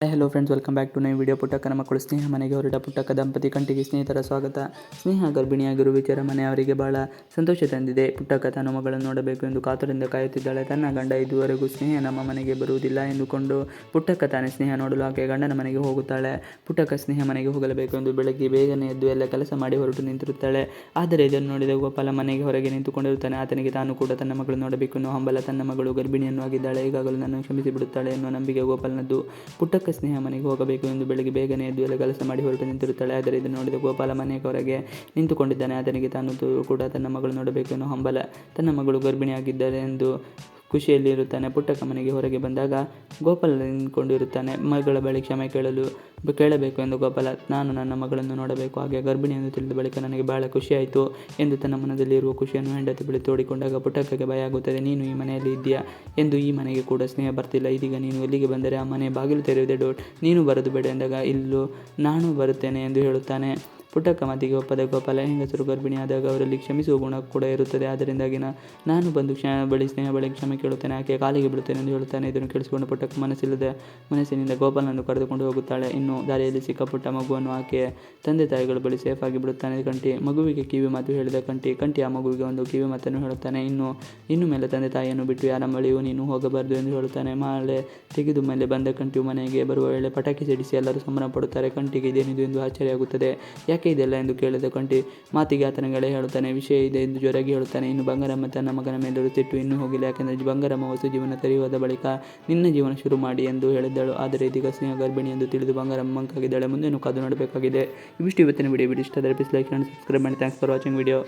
Hello friends welcome back to my video ಪುಟ್ಟಕ್ಕನ ಮಕ್ಕಳು, ಸ್ನೇಹ ಮನೆಗೆ ಹೊರಟ ಪುಟ್ಟಕ್ಕ ದಂಪತಿ ಕಂಟಿಗೆ ಸ್ನೇಹಿತರ ಸ್ವಾಗತ. ಸ್ನೇಹ, ಗರ್ಭಿಣಿಯಾಗಿರುವ ವಿಚಾರ ಮನೆ ಅವರಿಗೆ ಬಹಳ ಸಂತೋಷ ತಂದಿದೆ. ಪುಟ್ಟಕ್ಕ ತನ್ನ ಮಗಳನ್ನು ನೋಡಬೇಕು ಎಂದು ಕಾತುರದಿಂದ ಕಾಯುತ್ತಿದ್ದಾಳೆ. ತನ್ನ ಗಂಡ ಇದುವರೆಗೂ ಸ್ನೇಹ ನಮ್ಮ ಮನೆಗೆ ಬರುವುದಿಲ್ಲ ಎಂದುಕೊಂಡು ಪುಟ್ಟಕ್ಕ ತಾನೇ ಸ್ನೇಹ ನೋಡಲು ಆಕೆ ಗಂಡನ ಮನೆಗೆ ಹೋಗುತ್ತಾಳೆ. ಪುಟ್ಟಕ್ಕ ಸ್ನೇಹ ಮನೆಗೆ ಹೋಗಲೇಬೇಕು ಎಂದು ಬೆಳಗ್ಗೆ ಬೇಗನೆ ಎದ್ದು ಎಲ್ಲ ಕೆಲಸ ಮಾಡಿ ಹೊರಟು ನಿಂತಿರುತ್ತಾಳೆ. ಆದರೆ ಇದನ್ನು ನೋಡಿದ ಗೋಪಾಲ ಮನೆಗೆ ಹೊರಗೆ ನಿಂತುಕೊಂಡಿರುತ್ತಾನೆ. ಆತನಿಗೆ ತಾನು ಕೂಡ ತನ್ನ ಮಗಳು ನೋಡಬೇಕು ಎನ್ನುವ ಹಂಬಲ ತನ್ನ ಮಗಳು ಗರ್ಭಿಣಿಯನ್ನು ಆಗಿದ್ದಾಳೆ. ಈಗಾಗಲೂ ನನ್ನ ಕ್ಷಮಿಸಿ ಬಿಡುತ್ತಾಳೆ ಎನ್ನುವ ನಂಬಿಕೆ ಗೋಪಾಲನದ್ದು. ಪುಟ್ಟಕ್ಕ ಸ್ನೇಹ ಮನೆಗೆ ಹೋಗಬೇಕು ಎಂದು ಬೆಳಗ್ಗೆ ಬೇಗನೆ ಎದ್ದು ಎಲ್ಲ ಕೆಲಸ ಮಾಡಿ ಹೊರಟು ನಿಂತಿರುತ್ತಾಳೆ? ಆದರೆ ಇದನ್ನು ನೋಡಿದ ಗೋಪಾಲ ಮನೆಯ ಹೊರಗೆ ನಿಂತುಕೊಂಡಿದ್ದಾನೆ. ಆತನಿಗೆ ತಾನು ಕೂಡ ತನ್ನ ಮಗಳು ನೋಡಬೇಕು ಎನ್ನುವ ಹಂಬಲ ತನ್ನ ಮಗಳು ಗರ್ಭಿಣಿಯಾಗಿದ್ದಾರೆ ಎಂದು ಖುಷಿಯಲ್ಲಿ ಇರುತ್ತಾನೆ ಪುಟ್ಟಕ್ಕ ಮನೆಗೆ ಹೊರಗೆ ಬಂದಾಗ ಗೋಪಾಲ ನಿಂತ್ಕೊಂಡಿರುತ್ತಾನೆ. ಮಗಳ ಬಳಿ ಕ್ಷಮೆ ಕೇಳಲು ಕೇಳಬೇಕು ಎಂದು ಗೋಪಾಲ, ನಾನು ನನ್ನ ಮಗಳನ್ನು ನೋಡಬೇಕು. ಹಾಗೆ ಗರ್ಭಿಣಿ ಎಂದು ತಿಳಿದ ಬಳಿಕ ನನಗೆ ಬಹಳ ಖುಷಿಯಾಯಿತು ಎಂದು ತನ್ನ ಮನದಲ್ಲಿ ಇರುವ ಖುಷಿಯನ್ನು ಹೆಂಡತಿ ಬಳಿ ತೋಡಿಕೊಂಡಾಗ ಪುಟ್ಟಕ್ಕಗೆ ಭಯ ಆಗುತ್ತದೆ. ನೀನು ಈ ಮನೆಯಲ್ಲಿ ಇದ್ದೀಯಾ? ಎಂದು ಈ ಮನೆಗೆ ಕೂಡ ಸ್ನೇಹ ಬರ್ತಿಲ್ಲ. ಇದೀಗ ನೀನು ಎಲ್ಲಿಗೆ ಬಂದರೆ ಆ ಮನೆ ಬಾಗಿಲು ತೆರೆಯುವುದೇ ಡೋಟ್. ನೀನು ಬರೆದು ಬೇಡ ಎಂದಾಗ, ಇಲ್ಲೂ ನಾನು ಬರುತ್ತೇನೆ ಎಂದು ಹೇಳುತ್ತಾನೆ. ಪುಟ್ಟಕ್ಕ ಮತಿಗೆ ಒಪ್ಪದ ಗೋಪಾಲ, ಹೆಂಗಸರು ಗರ್ಭಿಣಿಯಾದಾಗ ಅವರಲ್ಲಿ ಕ್ಷಮಿಸುವ ಗುಣ ಕೂಡ ಇರುತ್ತದೆ. ಆದ್ದರಿಂದಾಗಿ ನಾನು ಬಂದು ಕ್ಷ ಬಳಿ ಸ್ನೇಹ, ಬಳಿ ಕ್ಷಮೆ ಕೇಳುತ್ತೇನೆ. ಆಕೆ ಕಾಲಿಗೆ ಬಿಡುತ್ತೇನೆ ಎಂದು ಹೇಳುತ್ತಾನೆ. ಇದನ್ನು ಕೇಳಿಸಿಕೊಂಡು ಪುಟ್ಟಕ್ಕ ಮನಸ್ಸಿಲ್ಲದ ಮನಸ್ಸಿನಿಂದ ಗೋಪಾಲನನ್ನು ಕರೆದುಕೊಂಡು ಹೋಗುತ್ತಾಳೆ. ಇನ್ನು ದಾರಿಯಲ್ಲಿ ಸಿಕ್ಕ ಪುಟ್ಟ ಮಗುವನ್ನು ಆಕೆ ತಂದೆ ತಾಯಿಗಳು ಬಳಿ ಸೇಫ್ ಆಗಿ ಬಿಡುತ್ತಾನೆ. ಕಂಟಿ ಮಗುವಿಗೆ ಕಿವಿ ಮಾತು ಹೇಳಿದ ಕಂಟಿ ಕಂಟಿ ಆ ಮಗುವಿಗೆ ಒಂದು ಕಿವಿ ಮಾತನ್ನು ಹೇಳುತ್ತಾನೆ. ಇನ್ನು ಇನ್ನು ಮೇಲೆ ತಂದೆ ತಾಯಿಯನ್ನು ಬಿಟ್ಟು ಯಾರ ಮಳೆಯೂ ನೀನು ಹೋಗಬಾರದು ಎಂದು ಹೇಳುತ್ತಾನೆ. ಮಾಳೆ ತೆಗೆದು ಮೇಲೆ ಬಂದ ಕಂಟಿಯು ಮನೆಗೆ ಬರುವ ವೇಳೆ ಪಟಾಕಿ ಸಿಡಿಸಿ ಎಲ್ಲರೂ ಸಂಭ್ರಮ ಪಡುತ್ತಾರೆ ಕಂಟಿಗೆ ಇದೇನಿದು ಎಂದು ಆಶ್ಚರ್ಯವಾಗುತ್ತದೆ. ಯಾಕೆ ಇದೆಲ್ಲ ಎಂದು ಕೇಳಿದ ಕಂಠಿ, ಮಾತಿಗೆ ಆತನ ಗೆಳೆಯ ಹೇಳುತ್ತಾನೆ, ವಿಷಯ ಇದೆ ಎಂದು ಜೋರಾಗಿ ಹೇಳುತ್ತಾನೆ. ಇನ್ನು ಬಂಗಾರಮ್ಮ ತನ್ನ ಮಗನ ಮೇಲೆ ತಿಟ್ಟು ಇನ್ನೂ ಹೋಗಿಲ್ಲ, ಯಾಕೆಂದರೆ ಬಂಗಾರಮ್ಮ ಹೊಸ ಜೀವನ ತೆರೆಯುವುದ ಬಳಿಕ ನಿನ್ನ ಜೀವನ ಶುರು ಮಾಡಿ ಎಂದು ಹೇಳಿದ್ದಳು. ಆದರೆ ಇದೀಗ ಸ್ನೇಹ ಗರ್ಭಿಣಿ ಎಂದು ತಿಳಿದು ಬಂಗಾರಮ್ಮ ಮಂಕಾಗಿದ್ದಾಳೆ. ಮುಂದೇನು ಕಾದು ನೋಡಬೇಕಾಗಿದೆ. ಇವಿಷ್ಟು ಇವತ್ತಿನ ವಿಡಿಯೋ. ವಿಡಿಯೋ ಇಷ್ಟ ಪ್ಲೀಸ್ ಲೈಕ್ ಆ್ಯಂಡ್ ಸಬ್ಸ್ಕ್ರೈಬ್ ಮಾಡಿ. Thanks for watching video